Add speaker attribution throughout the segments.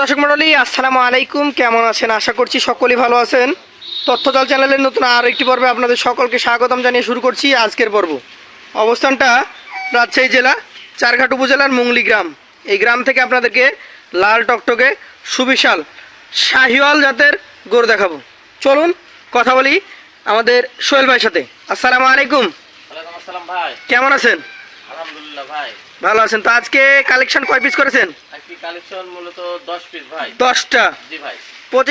Speaker 1: দর্শক মণ্ডলী আসসালামু আলাইকুম। কেমন আছেন? আশা করছি সকলেই ভালো আছেন। তথ্যজল চ্যানেলের নতুন আর একটি পর্বে আপনাদের সকলকে স্বাগতম জানিয়ে শুরু করছি আজকের পর্ব। অবস্থানটা রাজশাহী জেলা চারঘাট উপজেলার মুংলি গ্রাম। এই গ্রাম থেকে আপনাদেরকে লাল টকটকে সুবিশাল শাহিওয়াল জাতের গরু দেখাবো। চলুন কথা বলি আমাদের সোহেল ভাইয়ের সাথে। আসসালামু আলাইকুম। কেমন আছেন?
Speaker 2: আলহামদুলিল্লাহ ভাই।
Speaker 1: ভালো আছেন। তো আজকে কালেকশন কয় পিস করেছেন?
Speaker 2: আজকে কালেকশন মূলত দশ পিস ভাই? জি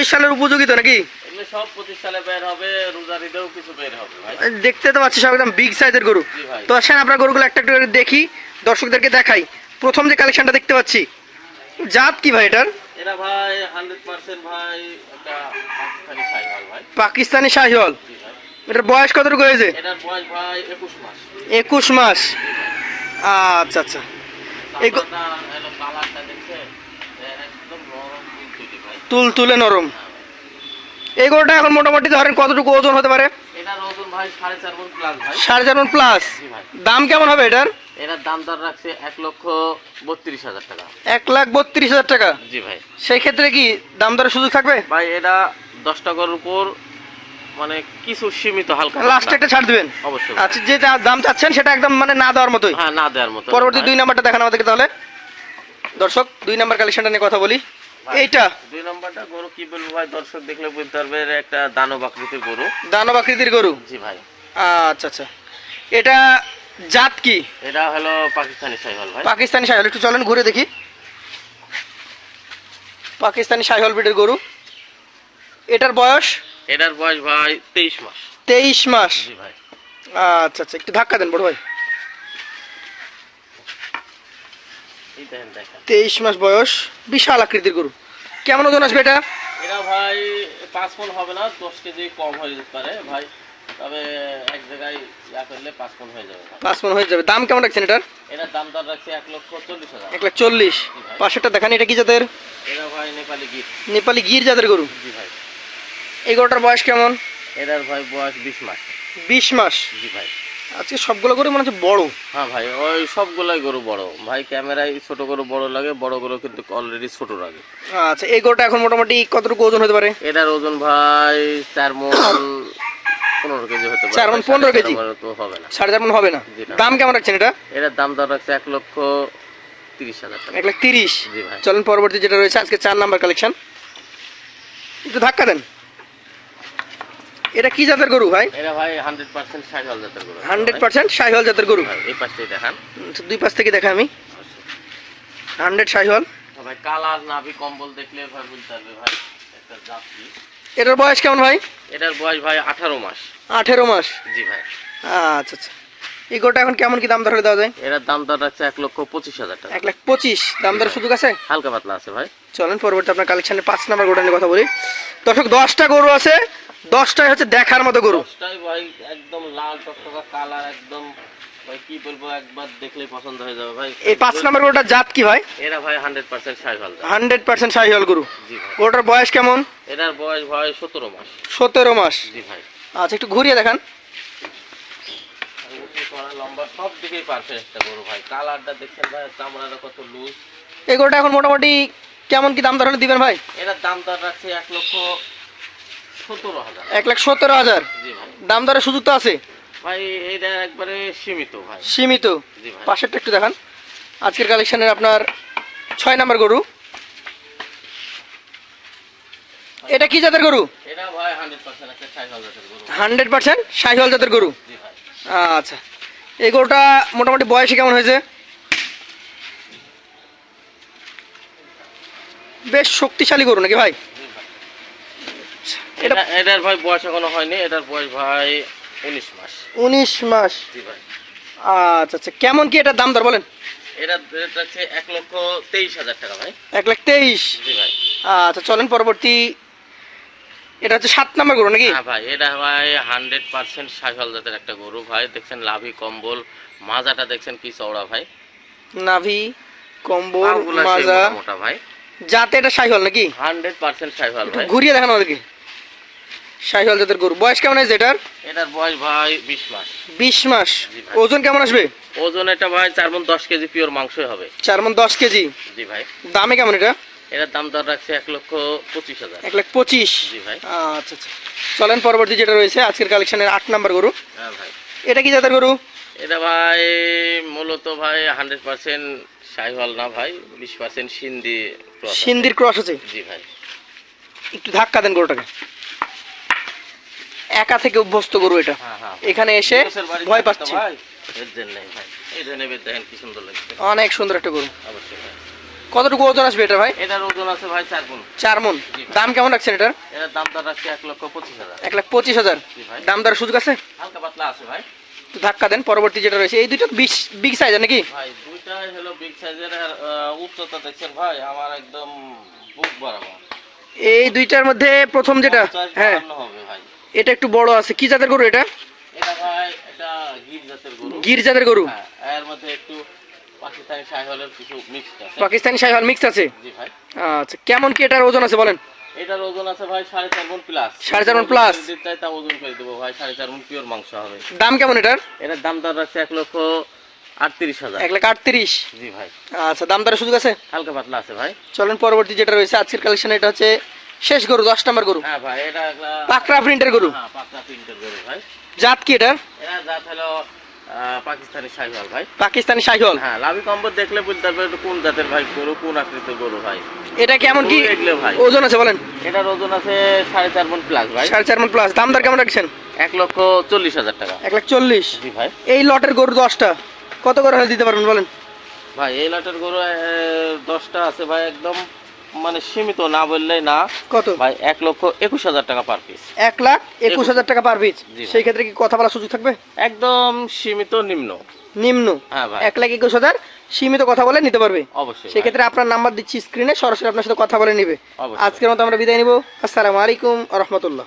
Speaker 1: সালের উপযোগী তো নাকি?
Speaker 2: এগুলো সব পঁচিশ সালে বের হবে রোজার ঈদেও কিছু বের হবে ভাই।
Speaker 1: দেখতে তো পাচ্ছি সব একদম বিগ সাইজের গরু। তো আসেন আপনার গরুগুলো একটা একটা করে দেখি দর্শকদেরকে দেখাই। প্রথম যে কালেকশনটা দেখতে পাচ্ছি জাত কি ভাই এটার?
Speaker 2: এরা ভাই হান্ড্রেড পার্সেন্ট ভাই একটা পাকিস্তানি সাইকেল ভাই।
Speaker 1: পাকিস্তানি শাহিওয়াল। এটার বয়স কতটুকু হয়েছে?
Speaker 2: এটার বয়স ভাই একুশ মাস।
Speaker 1: আচ্ছা আচ্ছা। এই গো-
Speaker 2: তারপরটা হলো কালারটা দেখছে এ একদম নরম তুলতুলি ভাই
Speaker 1: তুল তুলে নরম। এই গরুটা এখন মোটামুটি ধরেন কতটুকু ওজন হতে পারে?
Speaker 2: সাড়ে চার মন প্লাস
Speaker 1: দাম কেমন হবে এটার?
Speaker 2: এটার দাম দর রাখছে এক লক্ষ বত্রিশ হাজার টাকা।
Speaker 1: এক লাখ বত্রিশ হাজার টাকা?
Speaker 2: জি ভাই।
Speaker 1: সেই ক্ষেত্রে কি দাম দরের সুযোগ থাকবে?
Speaker 2: ভাই এটা দশটা গরুর উপর মানে কিছু সীমিত হালকা
Speaker 1: লাস্টে একটা ছাড় দিবেন?
Speaker 2: অবশ্যই
Speaker 1: আচ্ছা যে যা দাম চাচ্ছেন সেটা একদম মানে না দেওয়ার মতোই?
Speaker 2: হ্যাঁ না দেওয়ার মতো।
Speaker 1: পরবর্তী দুই নাম্বারটা দেখান আমাদেরকে তাহলে। দর্শক দুই নাম্বার কালেকশনটা নিয়ে কথা বলি। এইটা।
Speaker 2: দুই নম্বরটা গরু কি বলব ভাই দর্শক দেখলে বলতে পারবে একটা দানব আকৃতির গরু।
Speaker 1: দানব আকৃতির গরু?
Speaker 2: জি ভাই।
Speaker 1: আচ্ছা আচ্ছা। এটা জাত কি?
Speaker 2: এটা হলো পাকিস্তানি সাইহল ভাই।
Speaker 1: পাকিস্তানি সাইহল একটু চলেন ঘুরে দেখি। পাকিস্তানি সাইহল ব্রিডের গরু। এটার বয়স?
Speaker 2: এটার বয়স ভাই তেইশ মাস।
Speaker 1: তেইশ মাস।
Speaker 2: জি ভাই।
Speaker 1: আচ্ছা আচ্ছা একটু ধাক্কা দেন বড় ভাই
Speaker 2: এই দেখেন দেখেন
Speaker 1: তেইশ মাস বয়স বিশাল আকৃতির গরু। কেমন ওজন আসবে এটা?
Speaker 2: এটা ভাই পাঁচ মন হবে না দশ কেজি কম হয়ে যেতে পারে ভাই। তবে এক জায়গায় ইয়া করলে পাঁচ মন হয়ে যাবে।
Speaker 1: পাঁচ মন হয়ে যাবে। দাম কেমন রাখছেন এটার?
Speaker 2: এটার দাম দর রাখছে এক লক্ষ চল্লিশ হাজার।
Speaker 1: এক লাখ চল্লিশ। পাশেরটা দেখান এটা কি জাতের?
Speaker 2: এটা ভাই নেপালি গিট
Speaker 1: নেপালি গির জাতের গরু?
Speaker 2: জি ভাই।
Speaker 1: এই গরুটার বয়স কেমন?
Speaker 2: এটার ভাই বয়স বিশ মাস।
Speaker 1: বিশ মাস।
Speaker 2: জি ভাই।
Speaker 1: আজকে সবগুলো গরু মনে হচ্ছে বড়।
Speaker 2: হ্যাঁ ভাই ওই সবগুলাই গরু বড়। ভাই ক্যামেরায় ছোট গরু বড় লাগে বড় গরু কিন্তু অলরেডি ছোট লাগে।
Speaker 1: আচ্ছা এই গরুটা এখন মোটামুটি কতটুকু ওজন হতে পারে?
Speaker 2: এটার ওজন ভাই চার মন পনেরো কেজি হতে পারে।
Speaker 1: চার মণ
Speaker 2: ভাই,
Speaker 1: 15
Speaker 2: সাড়ে
Speaker 1: কেজি?
Speaker 2: হবে না।
Speaker 1: সাড়ে চার মন হবে না? দাম কেমন রাখছেন এটা?
Speaker 2: এটার দাম রাখছে এক লক্ষ তিরিশ হাজার
Speaker 1: এক লাখ তিরিশ? চলেন পরবর্তী যেটা রয়েছে আজকে চার নাম্বার কালেকশন একটু ধাক্কা দেন। এটা কি জাতের গরু ভাই?
Speaker 2: এটা ভাই হান্ড্রেড পার্সেন্ট ষাট জাতের গরু।
Speaker 1: হান্ড্রেড পার্সেন্ট শাহিওয়াল জাতের গরু।
Speaker 2: ভাই, এই দেখান।
Speaker 1: আচ্ছা, দুই পাশ থেকে দেখা আমি। হান্ড্রেড
Speaker 2: তো ভাই কালার নাভি কম্বল দেখলে ভাই বুঝতে পারবে ভাই একটা জাতি
Speaker 1: এটার বয়স কেমন ভাই?
Speaker 2: এটার বয়স ভাই আঠারো মাস।
Speaker 1: আঠেরো মাস?
Speaker 2: জি ভাই।
Speaker 1: আচ্ছা আচ্ছা। এই গরুটা এখন কেমন কি দাম ধরে দেওয়া যায়?
Speaker 2: এটার দাম দর রাখছে এক লক্ষ পঁচিশ হাজার টাকা।
Speaker 1: এক লাখ পঁচিশ। দাম দরের সুযোগ আছে?
Speaker 2: হালকা পাতলা আছে ভাই।
Speaker 1: চলেন পরবর্তী আপনার কালেকশনের পাঁচ নাম্বার গরুটা নিয়ে কথা বলি। দর্শক দশটা গরু আছে। দশটাই হচ্ছে দেখার মতো গরু।
Speaker 2: দশটাই ভাই একদম লাল টকটকা কালার একদম ভাই কি বলব একবার দেখলেই পছন্দ হয়ে যাবে ভাই।
Speaker 1: এই পাঁচ নাম্বার গরুটা জাত কি ভাই?
Speaker 2: এরা ভাই
Speaker 1: গরু।
Speaker 2: জি ভাই।
Speaker 1: গরুটার বয়স কেমন?
Speaker 2: এটার বয়স ভাই সতেরো মাস।
Speaker 1: সতেরো মাস।
Speaker 2: জি ভাই।
Speaker 1: আচ্ছা একটু ঘুরিয়ে দেখান।
Speaker 2: লম্বা সব দিকেই পারফেক্ট একটা গরু ভাই। কালারটা দেখছেন ভাই চামড়াটা কত লুজ
Speaker 1: এই গরুটা এখন মোটামুটি কেমন কি দাম দর হলে দিবেন ভাই?
Speaker 2: এটার দাম দর রাখছে এক লক্ষ
Speaker 1: এক লাখ সতেরো হাজার। দাম দরের সুযোগ তো আছে?
Speaker 2: ভাই এটা একবারে সীমিত ভাই।
Speaker 1: সীমিত? পাশেরটা একটু দেখান। আজকের কালেকশনের আপনার ছয় নাম্বার গরু। এটা কি জাতের গরু?
Speaker 2: হান্ড্রেড পার্সেন্ট একটা সাই হাজারের গরু।
Speaker 1: হান্ড্রেড পার্সেন্ট শাহিওয়াল জাতের গরু? আচ্ছা। এই গরুটা মোটামুটি বয়সে কেমন হয়েছে? বেশ শক্তিশালী গরু নাকি ভাই? এটা
Speaker 2: এটা এটার ভাই বয়স এখনও হয়নি এটার বয়স ভাই উনিশ মাস।
Speaker 1: উনিশ মাস।
Speaker 2: জি ভাই।
Speaker 1: আচ্ছা আচ্ছা কেমন কি এটার দাম দর বলেন?
Speaker 2: এটা রেট আছে এক লক্ষ তেইশ হাজার টাকা ভাই।
Speaker 1: এক লাখ তেইশ।
Speaker 2: জি ভাই।
Speaker 1: আচ্ছা চলেন পরবর্তী। এটা হচ্ছে সাত নাম্বার গরু নাকি?
Speaker 2: হ্যাঁ ভাই এটা ভাই হান্ড্রেড পার্সেন্ট সাইফল জাতের একটা গরু ভাই। দেখছেন লাভি কম্বল মাজাটা দেখছেন কি চওড়া ভাই।
Speaker 1: নাভি কম্বল মাজা।
Speaker 2: মোটা ভাই।
Speaker 1: যাতে এটা শাহিওয়াল নাকি?
Speaker 2: হান্ড্রেড পার্সেন্ট সাইফল ভাই।
Speaker 1: ঘুরিয়ে দেখানো আমাদেরকে। শাহিওয়াল জাতের গরু। বয়স কেমন আছে এটার?
Speaker 2: এটার বয়স ভাই বিশ মাস।
Speaker 1: বিশ মাস। ওজন কেমন আসবে?
Speaker 2: ওজন এটা ভাই চার মন দশ কেজি পিওর মাংসই হবে।
Speaker 1: চার মন দশ কেজি।
Speaker 2: জি ভাই।
Speaker 1: দামে কেমন এটা?
Speaker 2: এটার দাম দর রাখছে এক লক্ষ পঁচিশ হাজার।
Speaker 1: এক লাখ পঁচিশ।
Speaker 2: জি ভাই।
Speaker 1: আচ্ছা আচ্ছা। চলেন পরবর্তী যেটা রয়েছে আজকের কালেকশনের আট নাম্বার গরু।
Speaker 2: হ্যাঁ ভাই।
Speaker 1: এটা কি জাতের গরু?
Speaker 2: এটা ভাই মূলত ভাই হান্ড্রেড পার্সেন্ট সাইহল না ভাই বিশ পার্সেন্ট সিন্ধি cross আছে।
Speaker 1: সিন্দির ক্রস আছে?
Speaker 2: জি ভাই।
Speaker 1: একটু ধাক্কা দেন গরুটাকে। একা থেকে অভ্যস্ত গরু এটা।
Speaker 2: হ্যাঁ হ্যাঁ।
Speaker 1: এখানে এসে ভয় পাচ্ছে। অনেক সুন্দর একটা গরু। কতটুকু ওজন আসবে এটা ভাই?
Speaker 2: এটার ওজন আছে ভাই চার গুণ।
Speaker 1: চার মন দাম কেমন রাখছেন এটার?
Speaker 2: এটার দাম দর রাখছে এক লক্ষ পঁচিশ হাজার।
Speaker 1: এক লাখ পঁচিশ হাজার।
Speaker 2: ভাই।
Speaker 1: দাম দর সুযোগ আছে?
Speaker 2: হালকা পাতলা আছে ভাই।
Speaker 1: একটু ধাক্কা দেন পরবর্তী যেটা রয়েছে। এই দুটো বিগ বিগ সাইজ নাকি?
Speaker 2: ভাই দুইটাই হলো বিগ সাইজের উচ্চতা দেখছেন ভাই আমার একদম বুক বরাবর।
Speaker 1: এই দুইটার মধ্যে প্রথম যেটা হ্যাঁ।
Speaker 2: হবে ভাই।
Speaker 1: এটা একটু বড় আছে। কি জাতের গরু এটা?
Speaker 2: এটা ভাই এটা গির জাতের গরু। হ্যাঁ এর মধ্যে একটু পাকিস্তানি সাইহলের কিছু মিক্সড আছে।
Speaker 1: পাকিস্তানি সাইহাল মিক্স আছে?
Speaker 2: জি ভাই।
Speaker 1: আচ্ছা কেমন কি এটার ওজন আছে বলেন?
Speaker 2: এটার ওজন আছে ভাই প্লাস
Speaker 1: মণ?
Speaker 2: চাই তা ওজন করে দেবো ভাই পিওর মাংস হবে।
Speaker 1: দাম কেমন এটার?
Speaker 2: এটার দাম দর লক্ষ জি ভাই।
Speaker 1: আচ্ছা দাম দরের সুযোগ আছে?
Speaker 2: হালকা পাতলা আছে ভাই।
Speaker 1: চলেন পরবর্তী যেটা রয়েছে আজকের কালেকশন এটা হচ্ছে শেষ গরু দশ নম্বর গরু।
Speaker 2: হ্যাঁ ভাই এটা
Speaker 1: পাকড়া প্রিন্টের গরু।
Speaker 2: হ্যাঁ পাকড়া প্রিন্টের গরু ভাই।
Speaker 1: জাত কি এটার?
Speaker 2: এরা জাত হলো পাকিস্তানি সাইহল ভাই।
Speaker 1: পাকিস্তানি সাইহল
Speaker 2: হ্যাঁ লাভি কম্বর দেখলে বুঝতে পারবে কোন জাতের ভাই গরু কোন আকৃতির গরু ভাই।
Speaker 1: এটা কেমন কি
Speaker 2: ভাই।
Speaker 1: ওজন আছে বলেন।
Speaker 2: এটার ওজন আছে সাড়ে চার মন প্লাস ভাই।
Speaker 1: সাড়ে চার মন প্লাস দাম দর কেমন রাখছেন?
Speaker 2: এক লক্ষ চল্লিশ হাজার টাকা।
Speaker 1: এক লাখ চল্লিশ।
Speaker 2: জি ভাই।
Speaker 1: এই লটের গরু দশটা। কত করে দিতে পারবেন বলেন?
Speaker 2: ভাই এই লটের গরু দশটা আছে ভাই একদম মানে সীমিত না বললেই না
Speaker 1: কত?
Speaker 2: ভাই এক লক্ষ একুশ হাজার টাকা পার পিস
Speaker 1: এক লাখ একুশ হাজার টাকা পার পিস সেই ক্ষেত্রে কি কথা বলার সুযোগ থাকবে?
Speaker 2: একদম সীমিত নিম্ন।
Speaker 1: নিম্ন?
Speaker 2: হ্যাঁ
Speaker 1: এক লাখ একুশ হাজার সীমিত কথা বলে নিতে পারবে?
Speaker 2: অবশ্যই
Speaker 1: সেই ক্ষেত্রে আপনার নাম্বার দিচ্ছি স্ক্রিনে সরাসরি আপনার সাথে কথা বলে নিবে। আজকের মতো আমরা বিদায় নিব। আসসালামু আলাইকুম রহমতুল্লাহ।